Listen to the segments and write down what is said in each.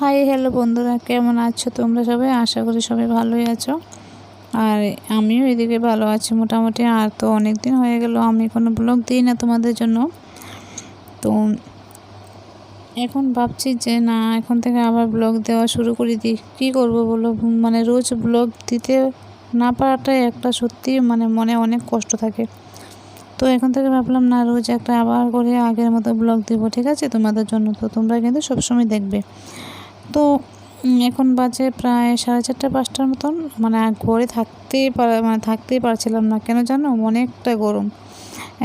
High, hello বন্ধুরা, কেমন আছো তোমরা সবাই? আশা করি সবাই ভালোই আছো। আর আমিও এদিকে ভালো আছি মোটামুটি। আর তো অনেক দিন হয়ে গেল, আমি কোনো ব্লগ দিই না তোমাদের জন্য। তো এখন ভাবছি যে, না, এখন থেকে আবার ব্লগ দেওয়া শুরু করে। দিই কী করব বলো? মানে রোজ ব্লগ দিতে না পারাটাই একটা সত্যি মানে মনে অনেক কষ্ট থাকে। তো এখন থেকে ভাবলাম, না, রোজ একটা আবার করে আগের মতো ব্লগ দিব, ঠিক আছে? তোমাদের জন্য। তো তোমরা কিন্তু সবসময় দেখবে। তো এখন বাজে প্রায় সাড়ে চারটে, পাঁচটার মতন। মানে ঘরে থাকতেই পার মানে থাকতেই পারছিলাম না। কেন জানো? অনেকটা গরম।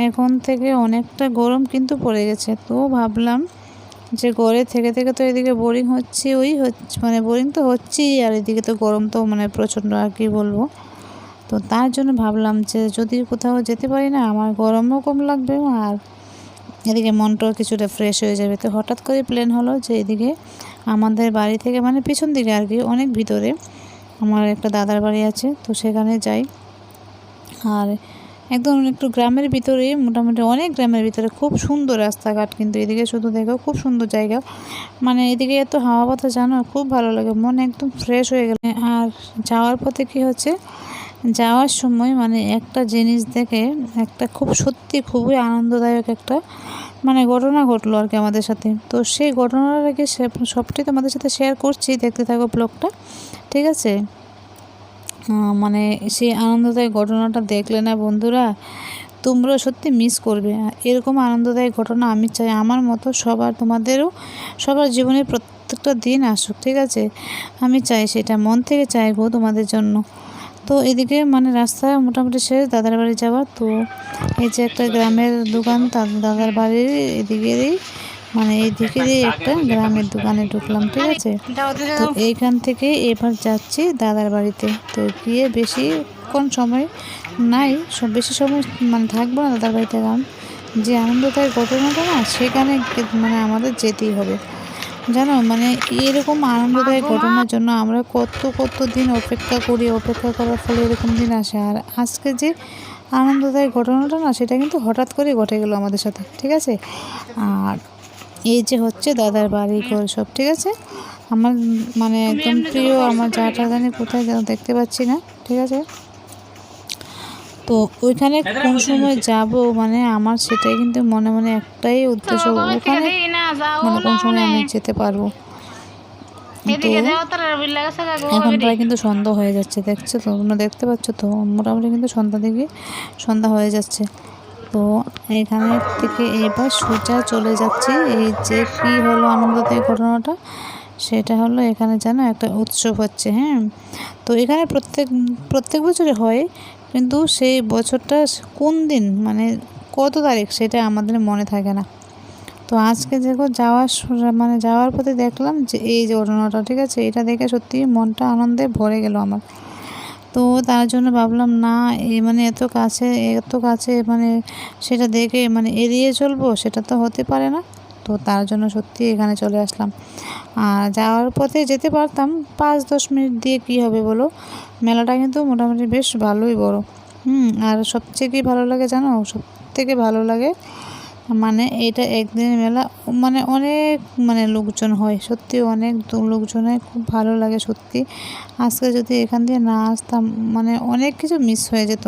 এখন থেকে অনেকটা গরম কিন্তু পড়ে গেছে। তো ভাবলাম যে ঘরে থেকে থেকে তো এদিকে বোরিং হচ্ছে ওই হচ্ছে মানে বোরিং তো হচ্ছেই। আর এদিকে তো গরম তো মানে প্রচণ্ড, আর কি বলব? তো তার জন্য ভাবলাম যে যদি কোথাও যেতে পারি না, আমার গরমও কম লাগবে আর এদিকে মনটাও কিছুটা ফ্রেশ হয়ে যাবে। তো হঠাৎ করে প্ল্যান হলো যে এদিকে আমাদের বাড়ি থেকে মানে পিছন দিকে আর কি, অনেক ভিতরে। আমার একটা দাদার বাড়ি আছে, তো সেখানে যাই। আর একদম একটু গ্রামের ভিতরে মোটামুটি অনেক গ্রামের ভিতরে। খুব সুন্দর রাস্তাঘাট কিন্তু এদিকে, শুধু দেখো খুব সুন্দর জায়গা। মানে এদিকে এত হাওয়া পাতা জানো? খুব ভালো লাগে, মন একদম ফ্রেশ হয়ে গেলে। আর যাওয়ার পথে কি হচ্ছে যাওয়ার সময় মানে একটা জিনিস দেখে একটা খুব সত্যি খুবই আনন্দদায়ক একটা মানে ঘটনা ঘটলো আর কি আমাদের সাথে। তো সেই ঘটনাটাকে সবটাই তোমাদের সাথে শেয়ার করছি, দেখতে থাকো ব্লগটা ঠিক আছে? মানে সেই আনন্দদায়ক ঘটনাটা দেখলে না বন্ধুরা তোমরা সত্যি মিস করবে। এরকম আনন্দদায়ক ঘটনা আমি চাই আমার মতো সবার, তোমাদেরও, সবার জীবনে প্রত্যেকটা দিন আসুক, ঠিক আছে? আমি চাই সেটা, মন থেকে চাইব তোমাদের জন্য। তো এদিকে মানে রাস্তা মোটামুটি শেষ, দাদার বাড়ি যাওয়ার তো এই যে একটা গ্রামের দোকান দাদার বাড়ির এদিকেরই মানে এই দিকেরই একটা গ্রামের দোকানে ঢুকলাম, ঠিক আছে? তো এইখান থেকে এবার যাচ্ছি দাদার বাড়িতে। তো গিয়ে বেশি কোন সময় নাই, সব বেশি সময় মানে থাকব না দাদার বাড়িতে কারণ যে আনন্দদায়ক ঘটনাটা না, সেখানে মানে আমাদের যেতেই হবে। জানো মানে এরকম আনন্দদায়ক ঘটনার জন্য আমরা কত কত দিন অপেক্ষা করি অপেক্ষা করার ফলে এরকম দিন আসে। আর আজকে যে আনন্দদায়ক ঘটনাটা না সেটা কিন্তু হঠাৎ করে ঘটে গেলো আমাদের সাথে ঠিক আছে? আর এই যে হচ্ছে দাদার বাড়ি ঘর সব ঠিক আছে? আমার মানে একদম প্রিয় আমার যাটা জানি কোথায় যেন দেখতে পাচ্ছি না ঠিক আছে? তো ওইখানে কোন সময় যাব মানে আমার সেটাই কিন্তু মনে মনে একটাই উদ্দেশ্য ওখানে মানে কোন সময় আমি যেতে পারব। তো এখন প্রায় কিন্তু সন্ধ্যা হয়ে যাচ্ছে দেখছ তো? তোমরা দেখতে পাচ্ছ তো? মোটামুটি কিন্তু সন্ধ্যা দিকে সন্ধ্যা হয়ে যাচ্ছে। তো এখানে থেকে এবার সোজা চলে যাচ্ছি। এই যে কী হলো আনন্দদায়ক ঘটনাটা? সেটা হলো এখানে যেন একটা উৎসব হচ্ছে হ্যাঁ? তো এখানে প্রত্যেক প্রত্যেক বছরে হয় কিন্তু সেই বছরটা কোন দিন? মানে কত তারিখ? সেটা আমাদের মনে থাকে না। তো আজকে দেখো যাওয়ার মানে যাওয়ার পথে দেখলাম যে এই যে ঘটনাটা ঠিক আছে? এটা দেখে সত্যি মনটা আনন্দে ভরে গেল আমার। তো তার জন্য ভাবলাম, না এই মানে এত কাছে এত কাছে মানে সেটা দেখে মানে এড়িয়ে চলবো, সেটা তো হতে পারে না। তো তার জন্য সত্যি এখানে চলে আসলাম। আর যাওয়ার পথে যেতে পারতাম, পাঁচ দশ মিনিট দিয়ে কি হবে বলো? মেলাটা কিন্তু মোটামুটি বেশ ভালোই বড়। হুম, আর সবচেয়ে কি ভালো লাগে জানো? সব থেকে ভালো লাগে মানে এটা একদিনের মেলা মানে অনেক মানে লোকজন হয়, সত্যি অনেক লোকজন হয়, খুব ভালো লাগে সত্যি। আজকে যদি এখান দিয়ে না আসতাম মানে অনেক কিছু মিস হয়ে যেত।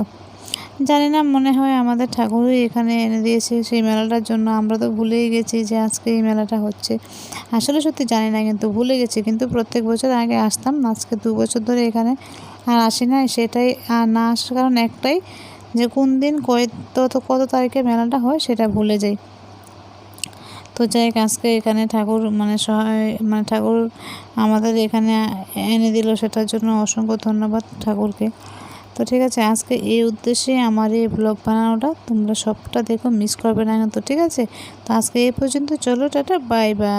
জানি না, মনে হয় আমাদের ঠাকুরই এখানে এনে দিয়েছে সেই মেলাটার জন্য। আমরা তো ভুলেই গেছি যে আজকে এই মেলাটা হচ্ছে। আসলে সত্যি জানি না, কিন্তু ভুলে গেছি, কিন্তু প্রত্যেক বছর আগে আসতাম, আজকে দু বছর ধরে এখানে আর আসি না সেটাই আর না আসার কারণ একটাই যে কোন দিন কত কত তারিখে মেলাটা হয় সেটা ভুলে যাই। তো যাই আজকে এখানে ঠাকুর মানে সহায় মানে ঠাকুর আমাদের এখানে এনে দিল, সেটার জন্য অসংখ্য ধন্যবাদ ঠাকুরকে। তো ঠিক আছে, আজকে এই উদ্দেশ্যে আমার এই ব্লগ বানানোটা তোমরা সবটা দেখো মিস করবে না তো, ঠিক আছে? তো আজকে এই পর্যন্ত, চলো, টাটা বাই বাই